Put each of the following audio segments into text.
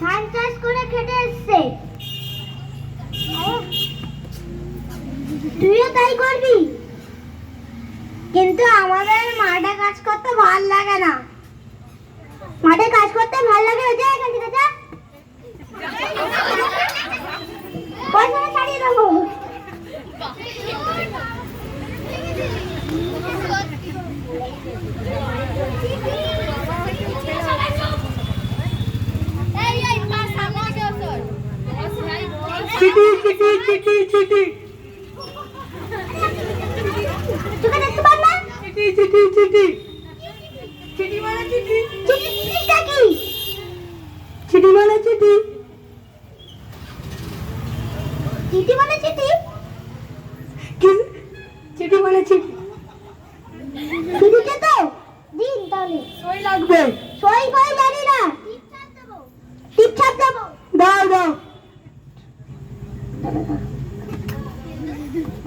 ধান চাষ করে খেটে এসছে। তুইও তাই করবি? কিন্তু আমাদের মাঠে কাজ করতে ভালো লাগে না। মাঠে কাজ করতে ভালো লাগে যা এখান থেকে, যা। পয়সা ছাড়িয়ে দেবো। চিঠি দেখতে পার না মানে কি মানে মানে মানে দিন তাহলে। সই লাগবে। সই ফই জানি না টিপ ছাপ দেবো দাও দাও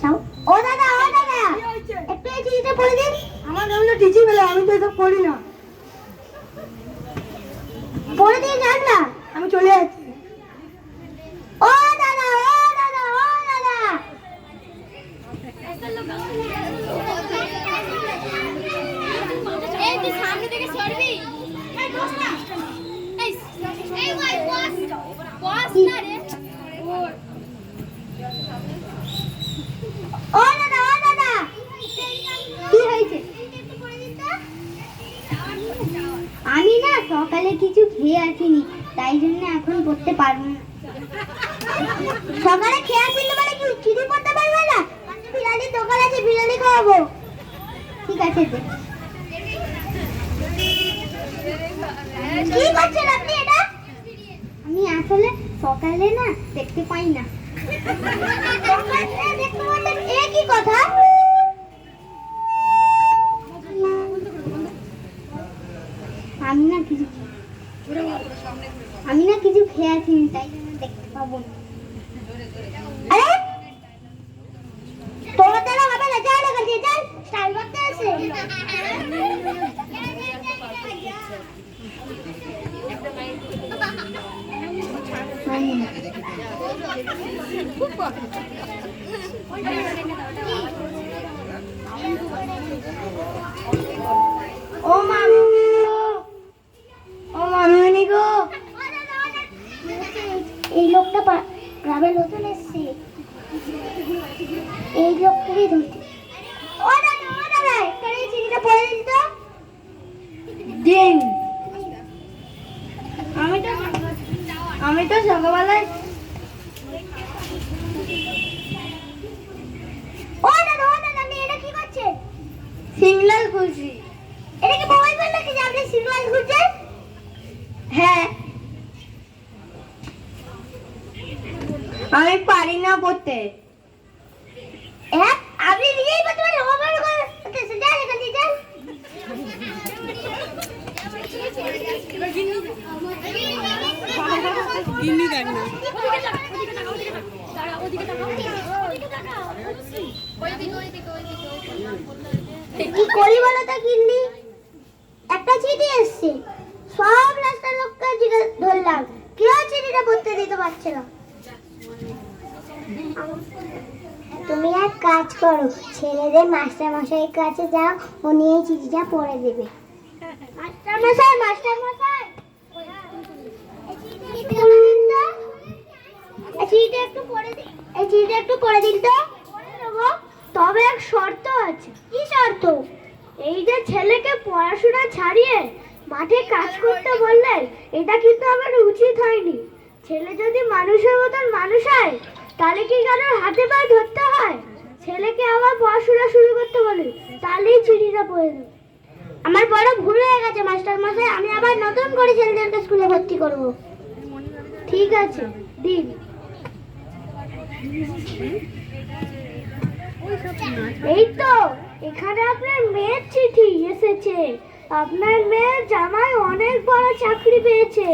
যাও ও দাদা ও দাদা একটু এই চিঠিটা পড়ে দিন আমার নামটা টিচি বলে, আমি তো এসব পড়ি না। পড়ে দিয়ে যান না, আমি চলে যাচ্ছি। ও দাদা ও দাদা এই তুই সামনে থেকে সরবি এই বস না এই এই ভাই বস বস না রে ও দাদা ও দাদা কি হয়েছে আমি না সকালে কিছু খেয়ে আসিনি, তাই জন্য এখন পড়তে পারব না। সকালে খেয়ে আসিনি মানে কি চিঠি পড়তে পারবে না? বিরিয়ানির দোকান আছে বিরিয়ানি খাওয়াবো। ঠিক আছে। কি করছেন আপনি এটা? আমি আসলে সকালে না দেখতে পাই না। দেখতে পারলেন আরে তোমার দ্বারা হবে না যাও না কাছে যাও স্টাইল করতে আছে ও মামু ও মামুনি গো এই লোকটা পা- নতুন এসছে। এই লোকটাকে ধরতে ও দাদা ও দাদা এখানে চিঠিটা পড়ে দিন তো। দিন। আমি তো আমি তো সকালবেলায় ও দাদা ও দাদা এটা কি করছেন সিগন্যাল খুলছি। এটা কি মোবাইল ফোন নাকি? যে আপনি সিগন্যাল খুঁজছেন হ্যাঁ। আমি পারি না পড়তে। আপনি নিজেই করতে পারেন করে এখান থেকে যান। গিন্নি দেখ না। কি করি বলো তো কিন্নি একটা চিঠি এসছে। সব রাস্তার লোককে জিজ্ঞেস ধরলাম। কেউ চিঠিটা পড়তে দিতে পারছে না। তুমি এক কাজ করো, ছেলেদের মাস্টার মশাইয়ের কাছে যাও উনি এই চিঠিটা পড়ে দেবে। এই চিঠিটা একটু পড়ে দিন তো। তবে এক শর্ত আছে। কি শর্ত? এই যে ছেলেকে পড়াশোনা ছাড়িয়ে মাঠে কাজ করতে বললেন, এটা কিন্তু আমার উচিত হয়নি। ছেলে যদি মানুষের মতন মানুষ হয় তাহলে কি কারোর হাতে পায়ে ধরতে হয়? ছেলেকে আবার পড়াশোনা শুরু করতে বলি, তাহলেই চিঠিটা পড়ে দেবো আমার বড় ভুল হয়ে গেছে, মাস্টার মশাই। আমি আবার নতুন করে ছেলেদেরকে স্কুলে ভর্তি করব। ঠিক আছে, দিন। এই তো, এখানে আপনার মেয়ের চিঠি এসেছে। আপনার মেয়ের জামাই অনেক বড় চাকরি পেয়েছে।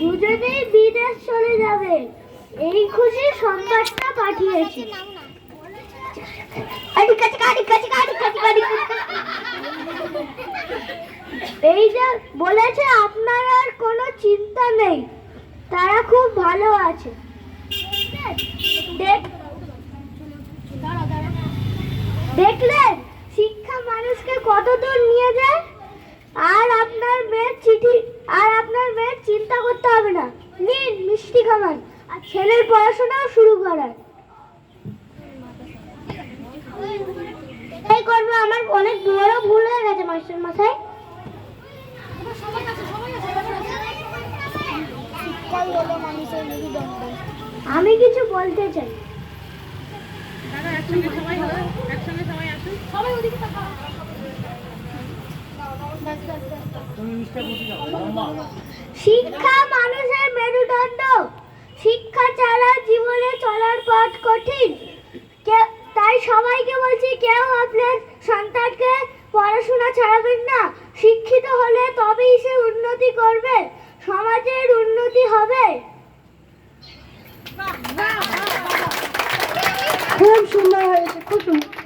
দুজনেই বিদেশ চলে যাবে। এই খুশি সংবাদটা পাঠিয়েছি। এই যে বলেছে, আপনার আর কোনো চিন্তা নেই। তারা খুব ভালো আছে। দেখলেন শিক্ষা মানুষকে কত দূর নিয়ে যায়? এই করবে, আমার অনেক বড় ভুল হয়ে গেছে, মাস্টার মশাই। আমি কিছু বলতে চাই। শিক্ষা মানুষ হলে তবেই সে উন্নতি করবে সমাজের উন্নতি হবে। খুব সুন্দর হয়েছে খুব সুন্দর।